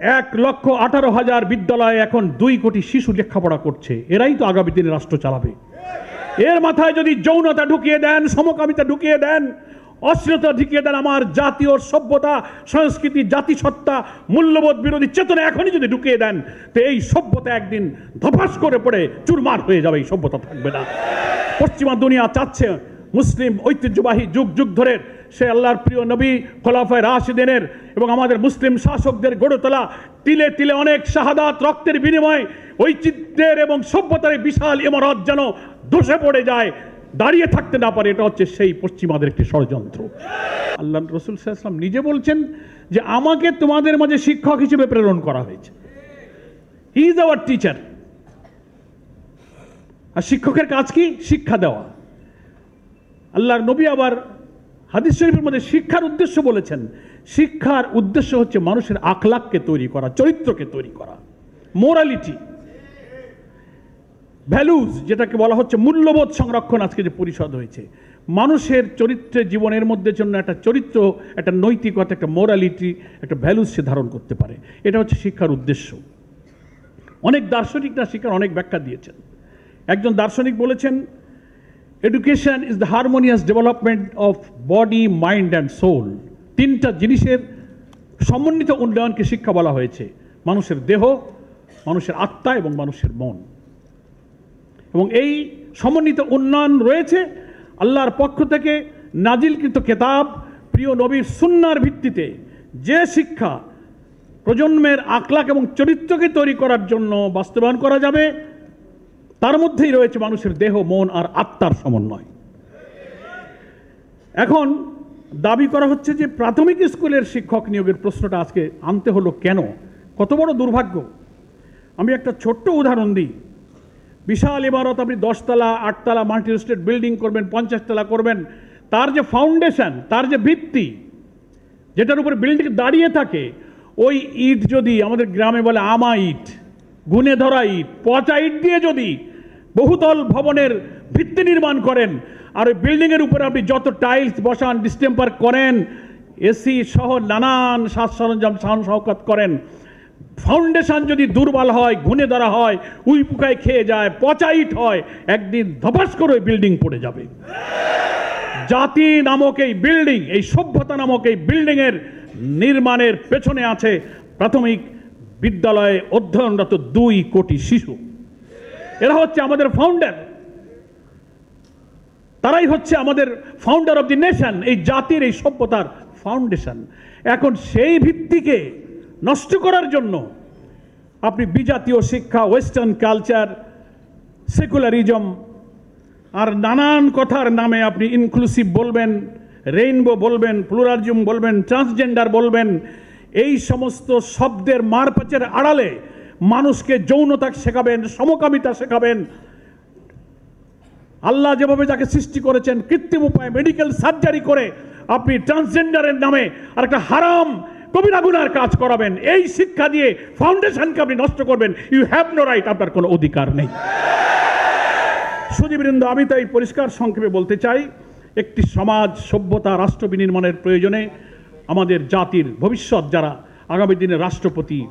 এক লক্ষ আঠারো হাজার বিদ্যালয়ে এখন দুই কোটি শিশু লেখাপড়া করছে। এরাই তো আগামী দিনে রাষ্ট্র চালাবে। এর মাথায় যদি যৌনতা ঢুকিয়ে দেন, সমকামিতা ঢুকিয়ে দেন, অশ্লীলতা ঢুকিয়ে দেন, আমার জাতীয় সভ্যতা, সংস্কৃতি, জাতিসত্তা, মূল্যবোধ বিরোধী চেতনা এখনই যদি ঢুকিয়ে দেন, তো এই সভ্যতা একদিন ধপাস করে পড়ে চুরমার হয়ে যাবে, এই সভ্যতা থাকবে না। পশ্চিমা দুনিয়া চাচ্ছে মুসলিম ঐতিহ্যবাহী যুগ যুগ ধরে সে আল্লাহর প্রিয় নবী খোলাফায় রাশিদিনের এবং আমাদের মুসলিম শাসকদের গড়ে তোলা তিলে তিলে অনেক শাহাদাত, রক্তের বিনিময় ঐচিত্র্যের এবং সভ্যতার বিশাল ইমারত যেন ধসে পড়ে যায়, দাঁড়িয়ে থাকতে না পারে, এটা হচ্ছে সেই পশ্চিমাদের একটি ষড়যন্ত্র। আল্লাহ রসুল সাল্লাম নিজে বলছেন যে আমাকে তোমাদের মাঝে শিক্ষক হিসেবে প্রেরণ করা হয়েছে। হি ইজ আওয়ার টিচার আর শিক্ষকের কাজ কি? শিক্ষা দেওয়া। আল্লাহর নবী আবার হাদিস শরীফের মধ্যে শিক্ষার উদ্দেশ্য বলেছেন। শিক্ষার উদ্দেশ্য হচ্ছে মানুষের আখলাককে তৈরি করা, চরিত্রকে তৈরি করা। মোরালিটি ভ্যালুজ যেটাকে বলা হচ্ছে মূল্যবোধ সংরক্ষণ আজকে যে পরিষদ হয়েছে। মানুষের চরিত্রে জীবনের মধ্যে জন্য একটা চরিত্র, একটা নৈতিকতা, একটা মোরালিটি একটা ভ্যালুজ সে ধারণ করতে পারে। এটা হচ্ছে শিক্ষার উদ্দেশ্য। অনেক দার্শনিকরা শিক্ষার অনেক ব্যাখ্যা দিয়েছেন। একজন দার্শনিক বলেছেন education is the harmonious development of body mind and soul তিনটা জিনিসের সমন্বিত উন্নয়নকে শিক্ষা বলা হয়েছে। মানুষের দেহ, মানুষের আত্মা এবং মানুষের মন। এবং এই সমন্বিত উন্নয়ন রয়েছে আল্লাহর পক্ষ থেকে নাজিলকৃত কেতাব, প্রিয় নবীর সুন্নার ভিত্তিতে। যে শিক্ষা প্রজন্মের আকলাক এবং চরিত্রকে তৈরি করার জন্য বাস্তবায়ন করা যাবে তার মধ্যেই রয়েছে মানুষের দেহ, মন আর আত্মার সমন্বয়। এখন দাবি করা হচ্ছে যে প্রাথমিক স্কুলের শিক্ষক নিয়োগের প্রশ্নটা আজকে আনতে হলো কেন? কত বড় দুর্ভাগ্য। আমি একটা ছোট্ট উদাহরণ দিই। বিশাল ইমারত, আপনি দশতলা, আটতলা, মাল্টি স্টেট বিল্ডিং করবেন, পঞ্চাশতলা করবেন, তার যে ফাউন্ডেশন, তার যে ভিত্তি, যেটার উপরে বিল্ডিং দাঁড়িয়ে থাকে, ওই ইট যদি আমাদের গ্রামে বলে আমা ইট, গুনে ধরা ইট, পচা ইট দিয়ে যদি বহুতল ভবনের ভিত্তি নির্মাণ করেন। আর ওই বিল্ডিংয়ের উপরে আপনি যত টাইলস বসান ডিস্টেম্পার করেন এসি সহ নানান সাজ সরঞ্জাম সান শওকত করেন। ফাউন্ডেশন যদি দুর্বল হয় ঘুনে ধরা হয়, উই পোকায় খেয়ে যায়, পচাইট হয়, একদিন ধপাস করে ওই বিল্ডিং পড়ে যাবে। জাতি নামক এই বিল্ডিং এই সভ্যতা নামক এই বিল্ডিংয়ের নির্মাণের পেছনে আছে প্রাথমিক বিদ্যালয়ে অধ্যয়নরত দুই কোটি শিশু। এরা হচ্ছে আমাদের ফাউন্ডার তারাই হচ্ছে আমাদের ফাউন্ডার অফ দি নেশন এই জাতির, এই সভ্যতার ফাউন্ডেশন এখন সেই ভিত্তিকে নষ্ট করার জন্য আপনি বিজাতীয় শিক্ষা ওয়েস্টার্ন কালচার সেকুলারিজম আর নানান কথার নামে আপনি ইনক্লুসিভ বলবেন রেইনবো বলবেন প্লুরালিজম বলবেন ট্রান্সজেন্ডার বলবেন, এই সমস্ত শব্দের মারপ্যাচের আড়ালে মানুষকে যৌনতা শেখাবেন, সমকামিতা শেখাবেন। আল্লাহ যেভাবে যাকে সৃষ্টি করেছেন, কৃত্রিম উপায়ে মেডিকেল সার্জারি করে আপনি ট্রান্সজেন্ডারের নামে আর একটা হারাম কবিরা গুনার কাজ করাবেন। এই শিক্ষা দিয়ে ফাউন্ডেশনকে আপনি নষ্ট করবেন। ইউ হ্যাভ নো রাইট আপনার কোনো অধিকার নেই। সুদীবৃন্দ আমি তাই পরিষ্কার সংক্ষেপে বলতে চাই, একটি সমাজ সভ্যতা, রাষ্ট্র বিনির্মাণের প্রয়োজনে আমাদের জাতির ভবিষ্যৎ যারা আগামী দিনে রাষ্ট্রপতি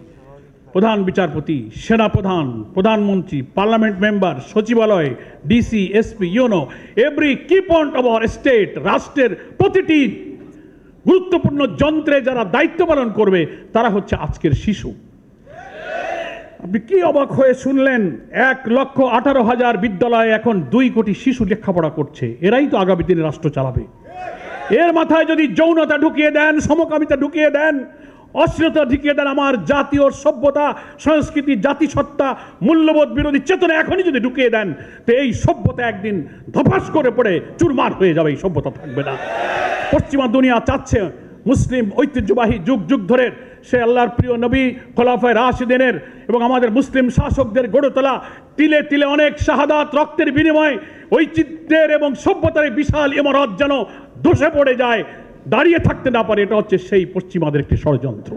প্রধান বিচারপতি সেনাপ্রধান প্রধানমন্ত্রী, পার্লামেন্ট মেম্বার, সচিবালয়, DC, SP, UNO, every key point of our state, রাষ্ট্রের প্রতিটি গুরুত্বপূর্ণ যন্ত্রে যারা দায়িত্ব পালন করবে, তারা হচ্ছে আজকের শিশু। আপনি কি অবাক হয়ে শুনলেন? এক লক্ষ আঠারো হাজার বিদ্যালয়ে এখন দুই কোটি শিশু লেখাপড়া করছে। এরাই তো আগামী দিনে রাষ্ট্র চালাবে। এর মাথায় যদি যৌনতা ঢুকিয়ে দেন, সমকামিতা ঢুকিয়ে দেন অশ্লীলতা ঢুকিয়ে দেন আমার জাতীয় সভ্যতা, সংস্কৃতি, জাতিসত্তা, মূল্যবোধ বিরোধী চেতনা এখনই যদি ঢুকিয়ে দেন, তো এই সভ্যতা একদিন ধপাস করে পড়ে, চুরমার হয়ে যাবে, এই সভ্যতা থাকবে না। পশ্চিমা দুনিয়া চাচ্ছে মুসলিম ঐতিহ্যবাহী যুগ যুগ ধরে সে আল্লাহর প্রিয় নবী খোলাফায় রাশিদিনের এবং আমাদের মুসলিম শাসকদের গড়ে তোলা তিলে তিলে অনেক শাহাদাত রক্তের বিনিময় ঐচিত্র্যের এবং সভ্যতার বিশাল ইমারত যেন ধসে পড়ে যায় দাঁড়িয়ে থাকতে না পারে এটা হচ্ছে সেই পশ্চিমাদের একটি ষড়যন্ত্র।